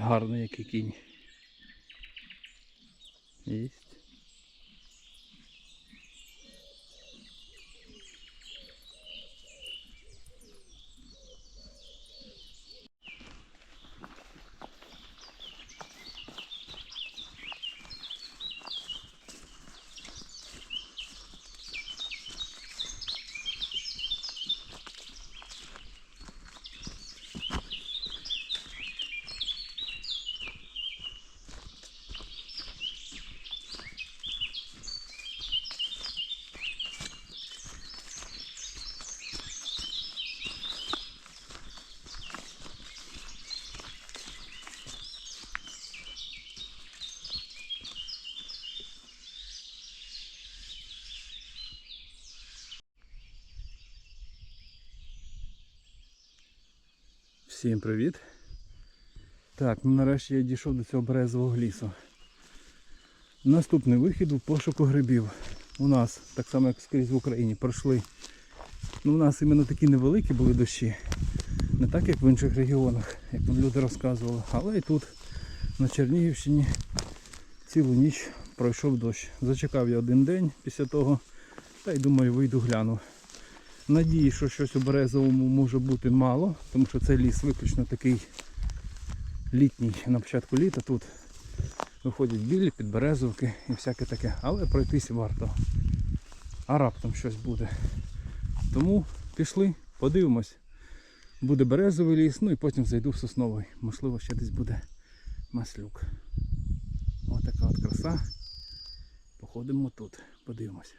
Гарний який кінь. Всім привіт. Так, ну нарешті я дійшов до цього березового лісу. Наступний вихід у пошуку грибів. У нас, так само як скрізь в Україні, пройшли. Ну, у нас іменно такі невеликі були дощі. Не так як в інших регіонах, як нам люди розказували. Але і тут, на Чернігівщині, цілу ніч пройшов дощ. Зачекав я один день після того, та й думаю, вийду гляну. Надії, що щось у березовому може бути мало, тому що цей ліс виключно такий літній на початку літа. Тут виходять білі підберезовки і всяке таке. Але пройтись варто. А раптом щось буде. Тому пішли, подивимось. Буде березовий ліс, ну і потім зайду в сосновий. Можливо, ще десь буде маслюк. Ось така от краса. Походимо тут, подивимось.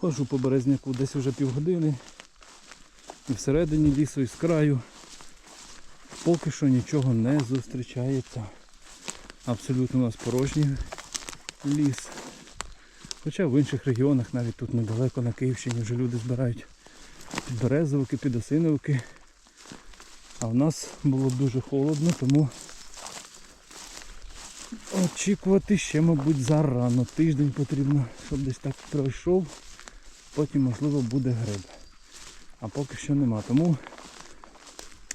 Ходжу по березняку десь вже півгодини. І всередині лісу і з краю поки що нічого не зустрічається. Абсолютно у нас порожній ліс. Хоча в інших регіонах, навіть тут недалеко на Київщині вже люди збирають підберезовики, підосиновики. А в нас було дуже холодно, тому очікувати ще, мабуть, зарано. Тиждень потрібно, щоб десь так пройшов. Потім, можливо, буде гриб. А поки що нема. Тому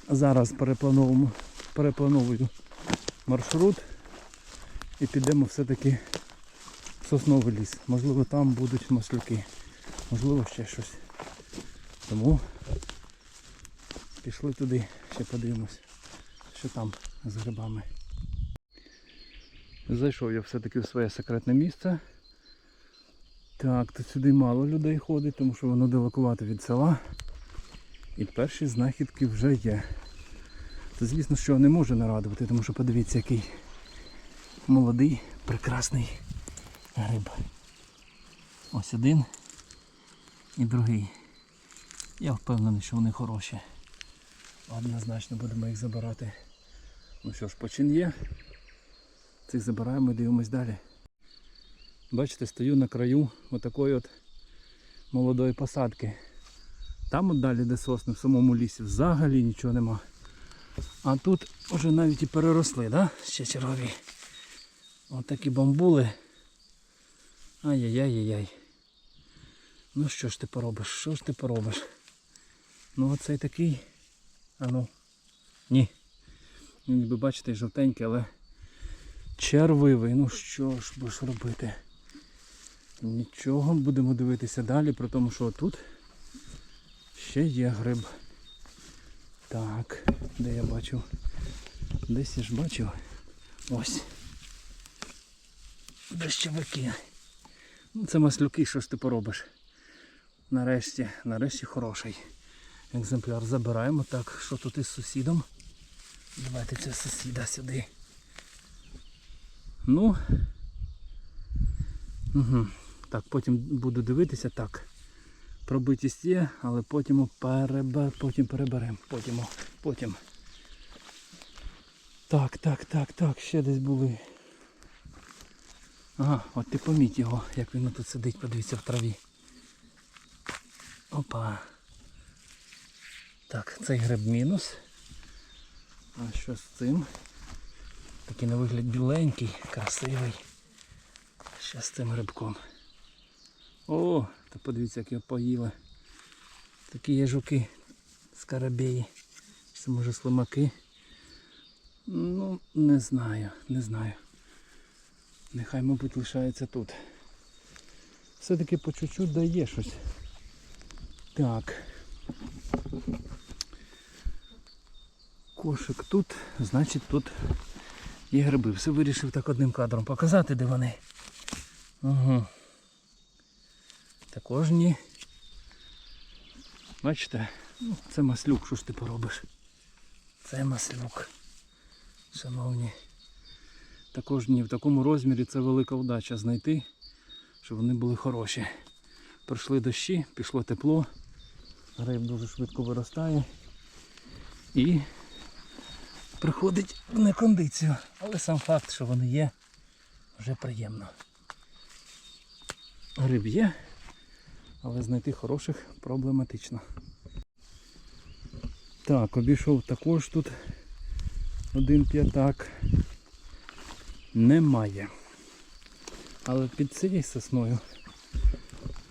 зараз переплановую маршрут і підемо все-таки в сосновий ліс. Можливо, там будуть маслюки. Можливо, ще щось. Тому пішли туди, ще подивимось, що там з грибами. Зайшов я все-таки в своє секретне місце. Так, то сюди мало людей ходить, тому що воно далекувато від села. І перші знахідки вже є. Це звісно, що не може нарадувати, тому що подивіться, який молодий, прекрасний гриб. Ось один і другий. Я впевнений, що вони хороші. Однозначно будемо їх забирати. Ну що ж, почин є. Цих забираємо і дивимось далі. Бачите, стою на краю отакої от молодої посадки. Там от далі, де сосни, в самому лісі, взагалі нічого нема. А тут вже навіть і переросли, да? Ще чергові. От такі бамбули. Ай-яй-яй-яй. Ну що ж ти поробиш? Що ж ти поробиш? Ну оцей такий. А ну. Ні. Ніби бачите, жовтенький, але червивий. Ну що ж будеш робити? Нічого, будемо дивитися далі, про тому що тут ще є гриб. Так, де я бачив? Десь я ж бачив. Ось. Дощовики. Ну це маслюки, що ж ти поробиш? Нарешті, нарешті хороший екземпляр. Забираємо. Так, що тут із сусідом? Давайте цього сусіда сюди. Ну. Угу. Так, потім буду дивитися. Так. Пробитість є, але потім перебер... потім переберемо. Потім. потім. Так, так, так, так, ще десь були. Ага, от ти поміть його, як він тут сидить, подивіться в траві. Опа. Так, цей гриб мінус. А що з цим? Такий на вигляд біленький, красивий. Що з цим грибком? О, та подивіться, як його поїли. Такі є жуки скарабеї. Це може слимаки. Ну, не знаю, не знаю. Нехай, мабуть, лишається тут. Все-таки по чуть-чуть дає щось. Так. Кошик тут, значить тут є гриби. Все вирішив так одним кадром показати, де вони. Угу. Також ні. Бачите, ну, це маслюк, що ж ти поробиш? Це маслюк. Шановні. Також ні, в такому розмірі це велика вдача знайти, щоб вони були хороші. Пройшли дощі, пішло тепло, гриб дуже швидко виростає і приходить в некондицію. Але сам факт, що вони є, вже приємно. Гриб є, але знайти хороших проблематично. Так, обійшов також тут один п'ятак. Немає. Але під цією сосною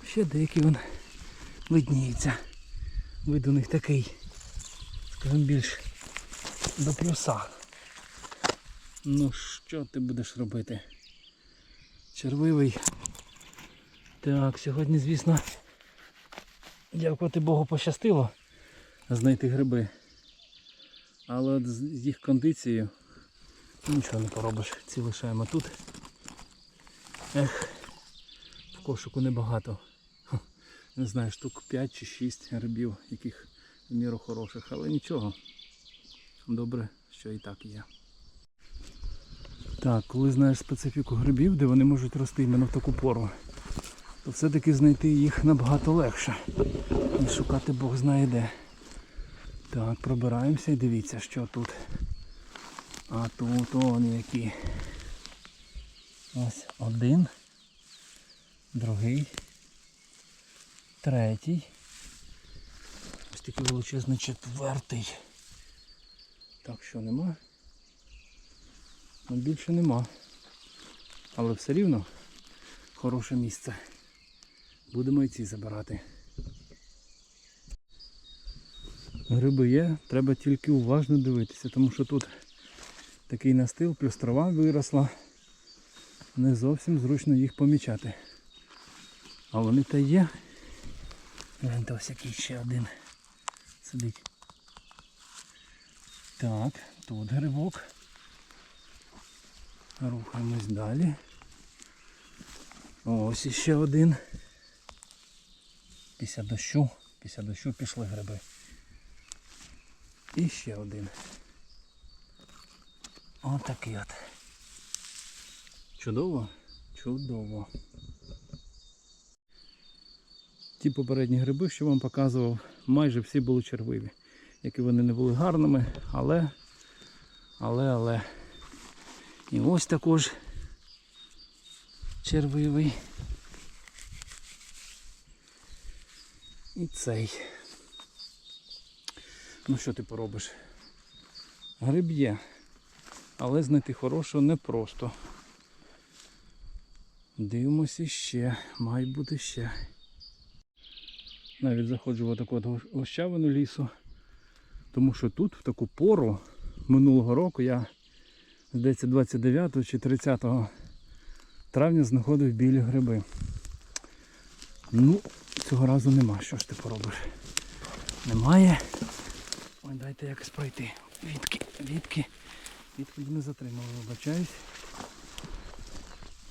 ще деякі вон видніються. Вид у них такий, скажімо, більш до плюса. Ну що ти будеш робити? Червивий. Так, сьогодні, звісно, дякувати Богу пощастило знайти гриби. Але от з їх кондицією нічого не поробиш. Ці лишаємо тут. Ех, в кошику небагато. Не знаю, штук 5 чи 6 грибів, яких в міру хороших, але нічого. Добре, що і так є. Так, коли знаєш специфіку грибів, де вони можуть рости іменно в таку пору, то все-таки знайти їх набагато легше, ніж шукати Бог знає де. Так, пробираємося і дивіться, що тут. А тут вони які. Ось один, другий, третій. Ось такий величезний четвертий. Так що нема. Ну, більше нема. Але все рівно хороше місце. Будемо і ці забирати. Гриби є, треба тільки уважно дивитися, тому що тут такий настил, плюс трава виросла. Не зовсім зручно їх помічати. А вони та є. Гляньте, ось який ще один сидить. Так, тут грибок. Рухаємось далі. Ось іще один. Після дощу, після дощу пішли гриби. І ще один. Отакий от. Чудово? Чудово. Ті попередні гриби, що вам показував, майже всі були червиві. Які вони не були гарними, але, але, але. І ось також червивий. І цей. Ну що ти поробиш? Гриб є, але знайти хорошого непросто. Дивимося ще, має бути ще. Навіть заходжу в таку от гущавину лісу, тому що тут в таку пору минулого року я, здається, 29 чи 30 травня знаходив білі гриби. Ну, цього разу нема. Що ж ти поробиш? Немає. Ой, дайте якось пройти. Відки, відки. Відки мене затримало, вибачаюсь.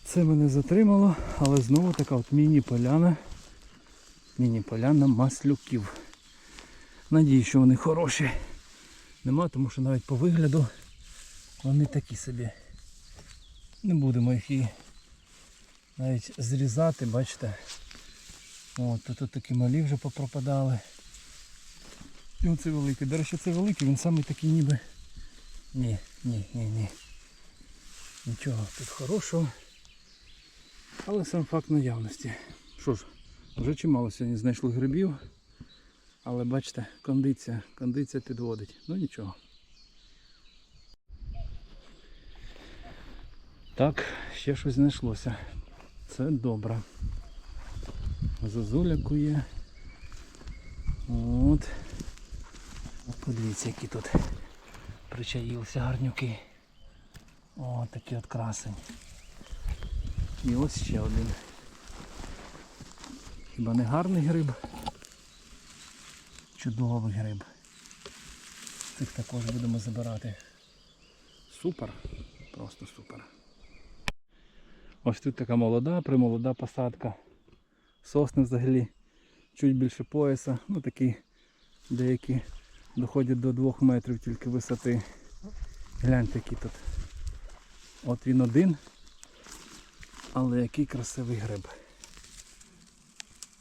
Це мене затримало, але знову така от міні-поляна. Міні-поляна маслюків. Надію, що вони хороші. Нема, тому що навіть по вигляду вони такі собі. Не будемо їх і навіть зрізати, бачите. От, тут такі малі вже попропадали. І оце великий. До речі, це великий, він самий такий ніби. Ні, ні, ні, ні. Нічого тут хорошого. Але сам факт наявності. Що ж, вже чимало сьогодні знайшли грибів. Але бачите, кондиція, кондиція підводить. Ну нічого. Так, ще щось знайшлося. Це добре. Зозуля кує. От. Подивіться, які тут причаїлися гарнюки. О, такий от красень. І ось ще один. Хіба не гарний гриб? Чудовий гриб. Цих також будемо забирати. Супер. Просто супер. Ось тут така молода, примолода посадка. Сосни взагалі чуть більше пояса. Ну такі деякі доходять до 2 метрів тільки висоти. Гляньте, який тут. От він один. Але який красивий гриб.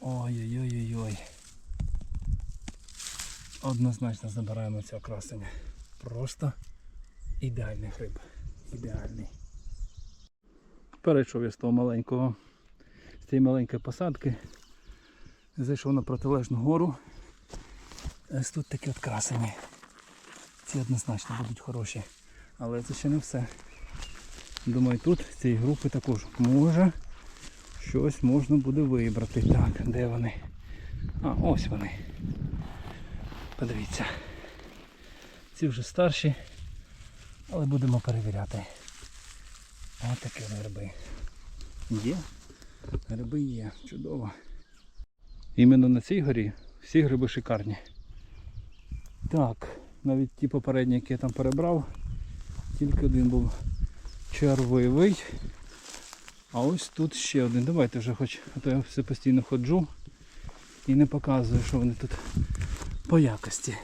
Ой-ой-ой-ой-ой. Однозначно забираємо цього красення. Просто ідеальний гриб. Ідеальний. Перейшов я з того маленького, з цієї маленької посадки. Зайшов на протилежну гору. Ось тут такі от красені. Ці однозначно будуть хороші. Але це ще не все. Думаю, тут з цієї групи також може щось можна буде вибрати. Так, де вони? А, ось вони. Подивіться. Ці вже старші, але будемо перевіряти. Ось такі гриби. Є? Гриби є, чудово. Іменно на цій горі всі гриби шикарні. Так, навіть ті попередні, які я там перебрав, тільки один був червивий. А ось тут ще один. Давайте вже хоч, а то я все постійно ходжу і не показую, що вони тут по якості.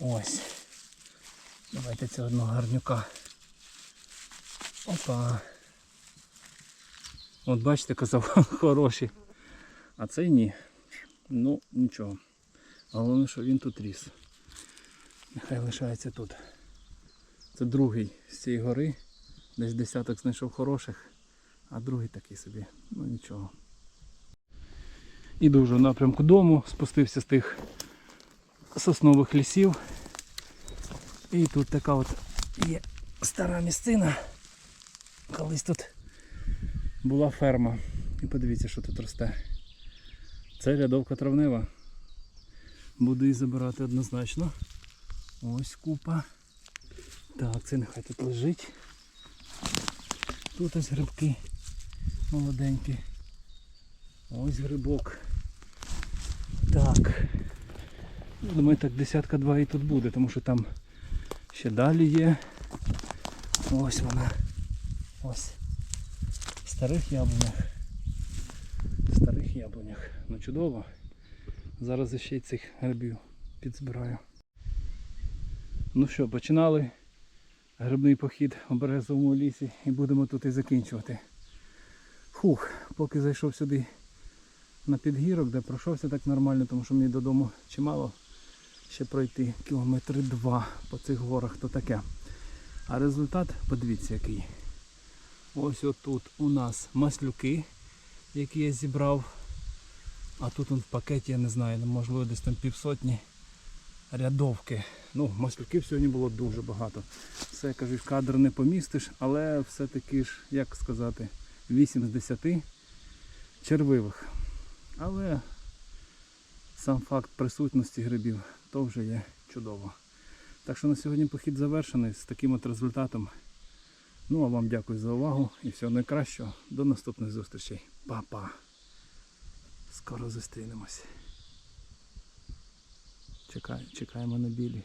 Ось. Давайте цього одного гарнюка. Опа. От бачите, казав, хороший. А цей ні. Ну, нічого. Головне, що він тут ріс. Нехай лишається тут. Це другий з цієї гори. Десь десяток знайшов хороших, а другий такий собі. Ну нічого. Іду вже в напрямку дому, спустився з тих соснових лісів. І тут така от є стара місцина. Колись тут була ферма. І подивіться, що тут росте. Це рядовка травнева. Буду її забирати однозначно. Ось купа. Так, це нехай тут лежить. Тут ось грибки молоденькі. Ось грибок. Так. Думаю, так десятка два і тут буде, тому що там ще далі є. Ось вона. Ось. Старих яблунях. Старих яблунях. Ну чудово. Зараз ще й цих грибів підзбираю. Ну що, починали грибний похід у березовому лісі і будемо тут і закінчувати. Фух, поки зайшов сюди на підгірок, де пройшовся так нормально, тому що мені додому чимало ще пройти кілометри два по цих горах, то таке. А результат, подивіться який. Ось отут у нас маслюки, які я зібрав. А тут он в пакеті, я не знаю, можливо десь там півсотні рядовки. Ну, маслюків сьогодні було дуже багато. Все, кажуть, в кадр не помістиш, але все-таки ж, як сказати, 8 з 10 червивих. Але сам факт присутності грибів то вже є чудово. Так що на сьогодні похід завершений з таким от результатом. Ну а вам дякую за увагу і всього найкращого. До наступних зустрічей. Па-па! Скоро зустрінемось. Чекаємо на білі.